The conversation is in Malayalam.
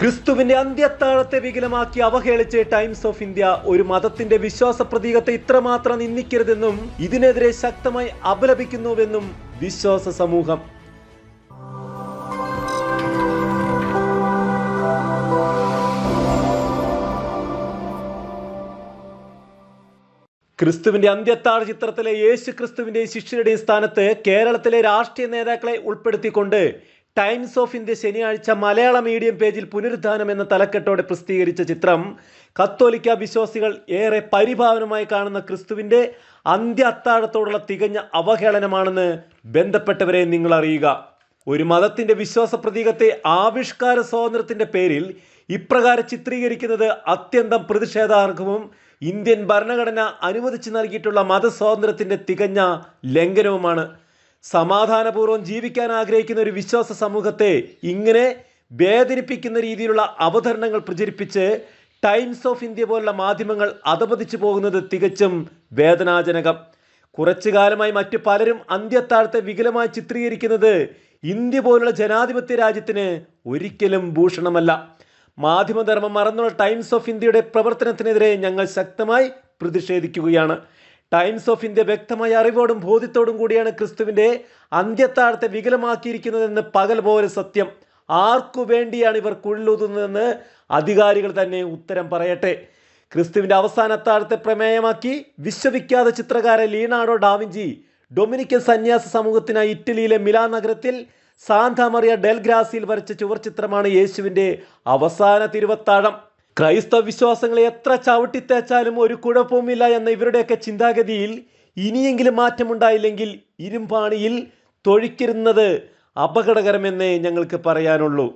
ക്രിസ്തുവിന്റെ അന്ത്യത്താഴത്തെ വികലമാക്കി അവഹേളിച്ച് ടൈംസ് ഓഫ് ഇന്ത്യ ഒരു മതത്തിന്റെ വിശ്വാസ പ്രതീകത്തെ ഇത്രമാത്രം നിന്ദിക്കരുതെന്നും ഇതിനെതിരെ ശക്തമായി അപലപിക്കുന്നുവെന്നും വിശ്വാസ സമൂഹം. ക്രിസ്തുവിന്റെ അന്ത്യത്താഴ ചിത്രത്തിലെ യേശു ക്രിസ്തുവിന്റെയും ശിഷ്യരുടെയും സ്ഥാനത്ത് കേരളത്തിലെ രാഷ്ട്രീയ നേതാക്കളെ ഉൾപ്പെടുത്തിക്കൊണ്ട് ടൈംസ് ഓഫ് ഇന്ത്യ ശനിയാഴ്ച മലയാള മീഡിയം പേജിൽ പുനരുദ്ധാനം എന്ന തലക്കെട്ടോടെ പ്രസിദ്ധീകരിച്ച ചിത്രം കത്തോലിക്ക വിശ്വാസികൾ ഏറെ പരിഭാവനമായി കാണുന്ന ക്രിസ്തുവിന്റെ അന്ത്യ അത്താഴത്തോടുള്ള തികഞ്ഞ അവഹേളനമാണെന്ന് ബന്ധപ്പെട്ടവരെ നിങ്ങൾ അറിയുക. ഒരു മതത്തിന്റെ വിശ്വാസ പ്രതീകത്തെ ആവിഷ്കാര സ്വാതന്ത്ര്യത്തിന്റെ പേരിൽ ഇപ്രകാരം ചിത്രീകരിക്കുന്നത് അത്യന്തം പ്രതിഷേധാർഹവും ഇന്ത്യൻ ഭരണഘടന അനുവദിച്ചു നൽകിയിട്ടുള്ള മതസ്വാതന്ത്ര്യത്തിന്റെ തികഞ്ഞ ലംഘനവുമാണ്. സമാധാനപൂർവം ജീവിക്കാൻ ആഗ്രഹിക്കുന്ന ഒരു വിശ്വാസ സമൂഹത്തെ ഇങ്ങനെ വേദനിപ്പിക്കുന്ന രീതിയിലുള്ള അവതരണങ്ങൾ പ്രചരിപ്പിച്ച് ടൈംസ് ഓഫ് ഇന്ത്യ പോലുള്ള മാധ്യമങ്ങൾ അധപതിച്ചു പോകുന്നത് തികച്ചും വേദനാജനകം. കുറച്ചു കാലമായി മറ്റു പലരും അന്ത്യത്താഴത്തെ വികലമായി ചിത്രീകരിക്കുന്നത് ഇന്ത്യ പോലുള്ള ജനാധിപത്യ രാജ്യത്തിന് ഒരിക്കലും ഭൂഷണമല്ല. മാധ്യമധർമ്മം മറന്നുള്ള ടൈംസ് ഓഫ് ഇന്ത്യയുടെ പ്രവർത്തനത്തിനെതിരെ ഞങ്ങൾ ശക്തമായി പ്രതിഷേധിക്കുകയാണ്. ടൈംസ് ഓഫ് ഇന്ത്യ വ്യക്തമായ അറിവോടും ബോധ്യത്തോടും കൂടിയാണ് ക്രിസ്തുവിന്റെ അന്ത്യത്താഴത്തെ വികലമാക്കിയിരിക്കുന്നതെന്ന് പകൽ പോലെ സത്യം. ആർക്കു വേണ്ടിയാണ് ഇവർ കുഴലൂതുന്നതെന്ന് അധികാരികൾ തന്നെ ഉത്തരം പറയട്ടെ. ക്രിസ്തുവിന്റെ അവസാനത്താഴത്തെ പ്രമേയമാക്കി വിശ്വവിഖ്യാത ചിത്രകാരൻ ലീനാഡോ ഡാവിഞ്ചി ഡൊമിനിക്കൻ സന്യാസ സമൂഹത്തിനായി ഇറ്റലിയിലെ മിലാ നഗരത്തിൽ സാന്താമറിയ ഡെൽഗ്രാസിയിൽ വരച്ച ചുവർച്ചിത്രമാണ് യേശുവിന്റെ അവസാന തിരുവത്താഴം ക്രൈസ്തവ വിശ്വാസങ്ങളെ എത്ര ചവിട്ടിത്തേച്ചാലും ഒരു കുഴപ്പവുമില്ല എന്ന ഇവരുടെയൊക്കെ ചിന്താഗതിയിൽ ഇനിയെങ്കിലും മാറ്റമുണ്ടായില്ലെങ്കിൽ ഇരുമ്പാണിയിൽ തൊഴിക്കരുന്നത് അപകടകരമെന്നേ ഞങ്ങൾക്ക് പറയാനുള്ളൂ.